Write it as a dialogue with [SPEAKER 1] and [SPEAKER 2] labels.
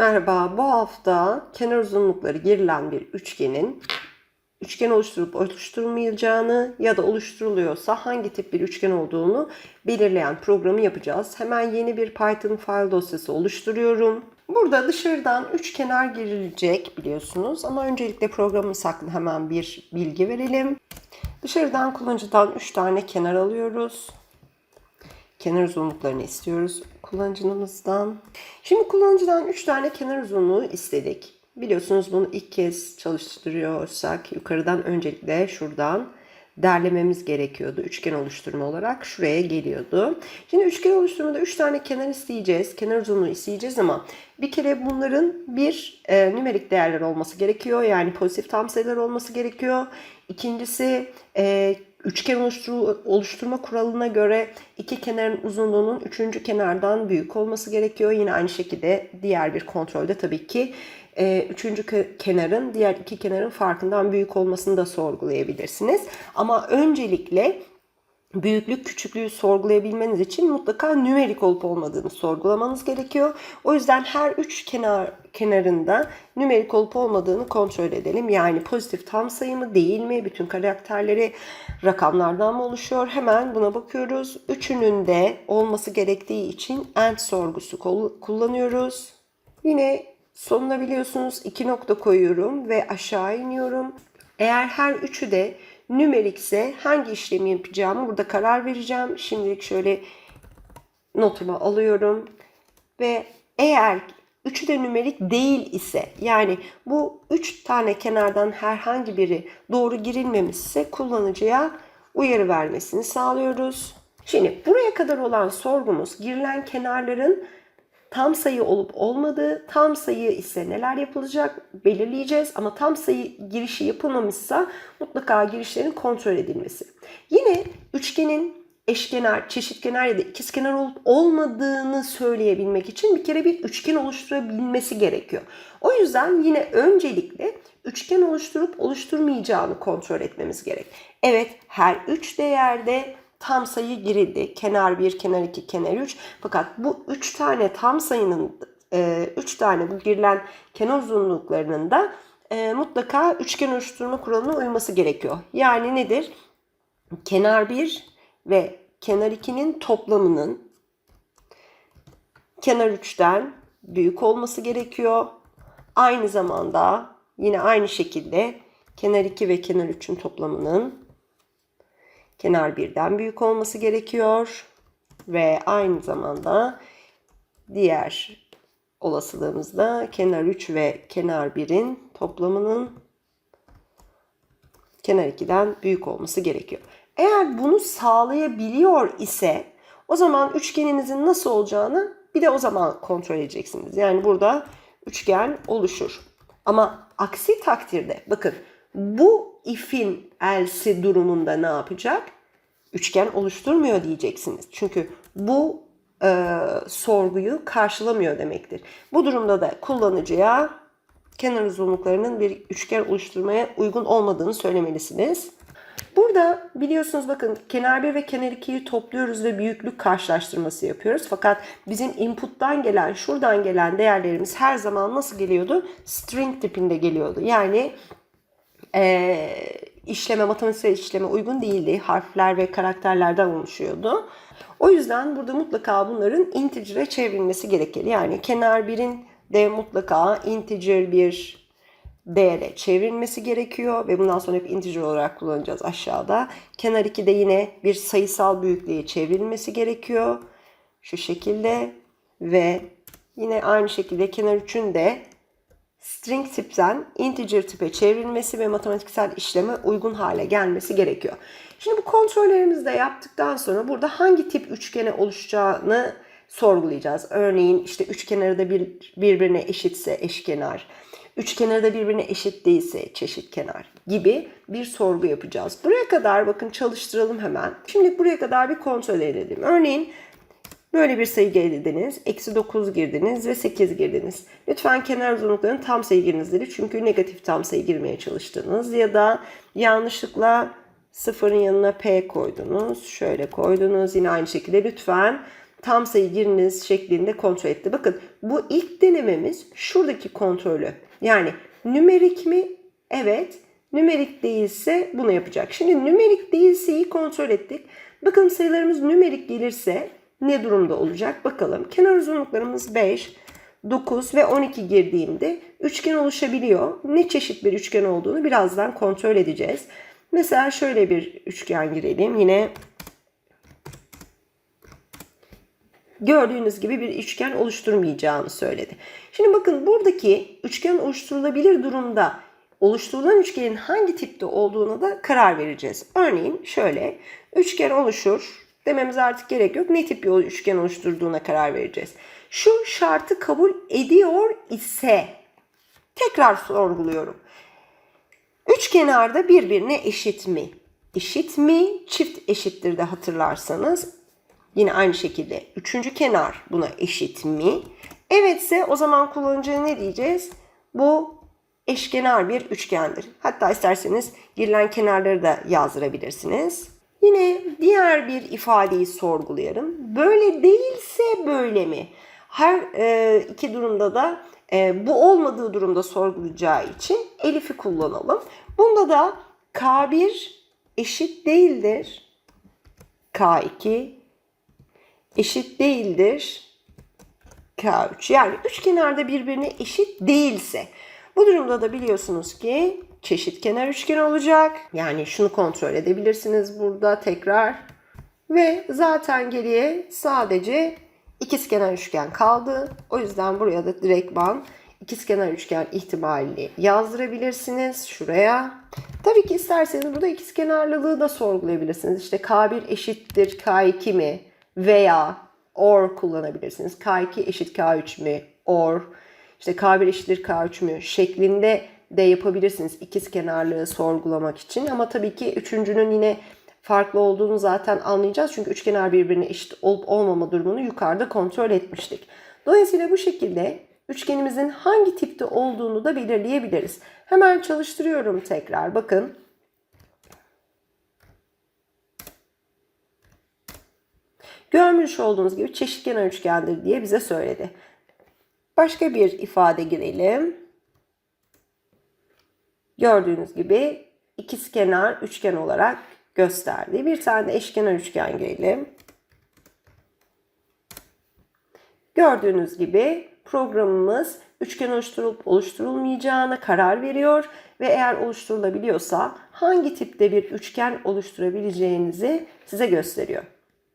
[SPEAKER 1] Merhaba, bu hafta kenar uzunlukları girilen bir üçgenin üçgen oluşturup oluşturmayacağını ya da oluşturuluyorsa hangi tip bir üçgen olduğunu belirleyen programı yapacağız. Hemen yeni bir Python file dosyası oluşturuyorum. Burada dışarıdan üç kenar girilecek biliyorsunuz ama öncelikle programımız hakkında hemen bir bilgi verelim. Dışarıdan kullanıcıdan 3 tane kenar alıyoruz kenar uzunluklarını istiyoruz kullanıcımızdan. Şimdi kullanıcıdan 3 tane kenar uzunluğu istedik. Biliyorsunuz bunu ilk kez çalıştırıyorsak yukarıdan öncelikle şuradan derlememiz gerekiyordu. Üçgen oluşturma olarak şuraya geliyordu. Şimdi üçgen oluşturmada 3 tane kenar isteyeceğiz. Kenar uzunluğu isteyeceğiz ama bir kere bunların bir e, nümerik değerler olması gerekiyor. Yani pozitif tam sayılar olması gerekiyor. İkincisi e, üçgen oluştur oluşturma kuralına göre iki kenarın uzunluğunun üçüncü kenardan büyük olması gerekiyor. Yine aynı şekilde diğer bir kontrolde tabii ki e, üçüncü kenarın diğer iki kenarın farkından büyük olmasını da sorgulayabilirsiniz. Ama öncelikle büyüklük küçüklüğü sorgulayabilmeniz için mutlaka nümerik olup olmadığını sorgulamanız gerekiyor. O yüzden her üç kenar kenarında nümerik olup olmadığını kontrol edelim. Yani pozitif tam sayı mı değil mi? Bütün karakterleri rakamlardan mı oluşuyor? Hemen buna bakıyoruz. Üçünün de olması gerektiği için AND sorgusu kullanıyoruz. Yine sonuna biliyorsunuz iki nokta koyuyorum ve aşağı iniyorum. Eğer her üçü de Nümerikse hangi işlemi yapacağımı burada karar vereceğim. Şimdilik şöyle notumu alıyorum. Ve eğer üçü de nümerik değil ise yani bu üç tane kenardan herhangi biri doğru girilmemişse kullanıcıya uyarı vermesini sağlıyoruz. Şimdi buraya kadar olan sorgumuz girilen kenarların tam sayı olup olmadığı, tam sayı ise neler yapılacak belirleyeceğiz. Ama tam sayı girişi yapılmamışsa mutlaka girişlerin kontrol edilmesi. Yine üçgenin eşkenar, çeşitkenar ya da ikizkenar olup olmadığını söyleyebilmek için bir kere bir üçgen oluşturabilmesi gerekiyor. O yüzden yine öncelikle üçgen oluşturup oluşturmayacağını kontrol etmemiz gerek. Evet her üç değerde tam sayı girildi. Kenar 1, kenar 2, kenar 3. Fakat bu 3 tane tam sayının 3 e, tane bu girilen kenar uzunluklarının da e, mutlaka üçgen oluşturma kuralına uyması gerekiyor. Yani nedir? Kenar 1 ve kenar 2'nin toplamının kenar 3'ten büyük olması gerekiyor. Aynı zamanda yine aynı şekilde kenar 2 ve kenar 3'ün toplamının kenar birden büyük olması gerekiyor. Ve aynı zamanda diğer olasılığımızda kenar 3 ve kenar 1'in toplamının kenar 2'den büyük olması gerekiyor. Eğer bunu sağlayabiliyor ise o zaman üçgeninizin nasıl olacağını bir de o zaman kontrol edeceksiniz. Yani burada üçgen oluşur. Ama aksi takdirde bakın bu if'in elsi durumunda ne yapacak? Üçgen oluşturmuyor diyeceksiniz. Çünkü bu e, sorguyu karşılamıyor demektir. Bu durumda da kullanıcıya kenar uzunluklarının bir üçgen oluşturmaya uygun olmadığını söylemelisiniz. Burada biliyorsunuz bakın kenar 1 ve kenar 2'yi topluyoruz ve büyüklük karşılaştırması yapıyoruz. Fakat bizim input'tan gelen, şuradan gelen değerlerimiz her zaman nasıl geliyordu? String tipinde geliyordu. Yani e, işleme, matematiksel işleme uygun değildi. Harfler ve karakterlerden oluşuyordu. O yüzden burada mutlaka bunların integer'e çevrilmesi gerekir. Yani kenar birin de mutlaka integer bir değere çevrilmesi gerekiyor ve bundan sonra hep integer olarak kullanacağız aşağıda. Kenar 2'de yine bir sayısal büyüklüğe çevrilmesi gerekiyor. Şu şekilde ve yine aynı şekilde kenar 3'ün de string tipten integer tipe çevrilmesi ve matematiksel işleme uygun hale gelmesi gerekiyor. Şimdi bu kontrollerimizi de yaptıktan sonra burada hangi tip üçgene oluşacağını sorgulayacağız. Örneğin işte üçkenarı da bir, birbirine eşitse eşkenar, üçkenarı da birbirine eşit değilse çeşit kenar gibi bir sorgu yapacağız. Buraya kadar bakın çalıştıralım hemen. Şimdi buraya kadar bir kontrol edelim. Örneğin Böyle bir sayı girdiniz. Eksi 9 girdiniz ve 8 girdiniz. Lütfen kenar uzunluklarının tam sayı giriniz. Çünkü negatif tam sayı girmeye çalıştınız. Ya da yanlışlıkla sıfırın yanına P koydunuz. Şöyle koydunuz. Yine aynı şekilde lütfen tam sayı giriniz şeklinde kontrol etti. Bakın bu ilk denememiz şuradaki kontrolü. Yani nümerik mi? Evet. Nümerik değilse bunu yapacak. Şimdi nümerik değilseyi kontrol ettik. Bakalım sayılarımız nümerik gelirse ne durumda olacak? Bakalım. Kenar uzunluklarımız 5, 9 ve 12 girdiğimde üçgen oluşabiliyor. Ne çeşit bir üçgen olduğunu birazdan kontrol edeceğiz. Mesela şöyle bir üçgen girelim. Yine gördüğünüz gibi bir üçgen oluşturmayacağını söyledi. Şimdi bakın buradaki üçgen oluşturulabilir durumda oluşturulan üçgenin hangi tipte olduğuna da karar vereceğiz. Örneğin şöyle üçgen oluşur dememiz artık gerek yok. Ne tip bir üçgen oluşturduğuna karar vereceğiz. Şu şartı kabul ediyor ise tekrar sorguluyorum. Üç kenarda birbirine eşit mi? Eşit mi? Çift eşittir de hatırlarsanız. Yine aynı şekilde üçüncü kenar buna eşit mi? Evetse o zaman kullanıcıya ne diyeceğiz? Bu eşkenar bir üçgendir. Hatta isterseniz girilen kenarları da yazdırabilirsiniz. Yine diğer bir ifadeyi sorgulayalım. Böyle değilse böyle mi? Her e, iki durumda da e, bu olmadığı durumda sorgulayacağı için elifi kullanalım. Bunda da K1 eşit değildir. K2 eşit değildir. K3. Yani üç kenarda birbirine eşit değilse. Bu durumda da biliyorsunuz ki çeşit kenar üçgen olacak. Yani şunu kontrol edebilirsiniz burada tekrar. Ve zaten geriye sadece ikizkenar üçgen kaldı. O yüzden buraya da direktman ikizkenar üçgen ihtimalini yazdırabilirsiniz şuraya. Tabii ki isterseniz burada ikizkenarlılığı da sorgulayabilirsiniz. İşte K1 eşittir K2 mi veya or kullanabilirsiniz. K2 eşit K3 mi or işte K1 eşittir K3 mü şeklinde de yapabilirsiniz ikiz kenarlığı sorgulamak için. Ama tabii ki üçüncünün yine farklı olduğunu zaten anlayacağız. Çünkü üçkenar birbirine eşit olup olmama durumunu yukarıda kontrol etmiştik. Dolayısıyla bu şekilde üçgenimizin hangi tipte olduğunu da belirleyebiliriz. Hemen çalıştırıyorum tekrar. Bakın. Görmüş olduğunuz gibi çeşitkenar üçgendir diye bize söyledi. Başka bir ifade girelim. Gördüğünüz gibi ikizkenar üçgen olarak gösterdi. Bir tane de eşkenar üçgen girelim. Gördüğünüz gibi programımız üçgen oluşturulup oluşturulmayacağına karar veriyor ve eğer oluşturulabiliyorsa hangi tipte bir üçgen oluşturabileceğinizi size gösteriyor.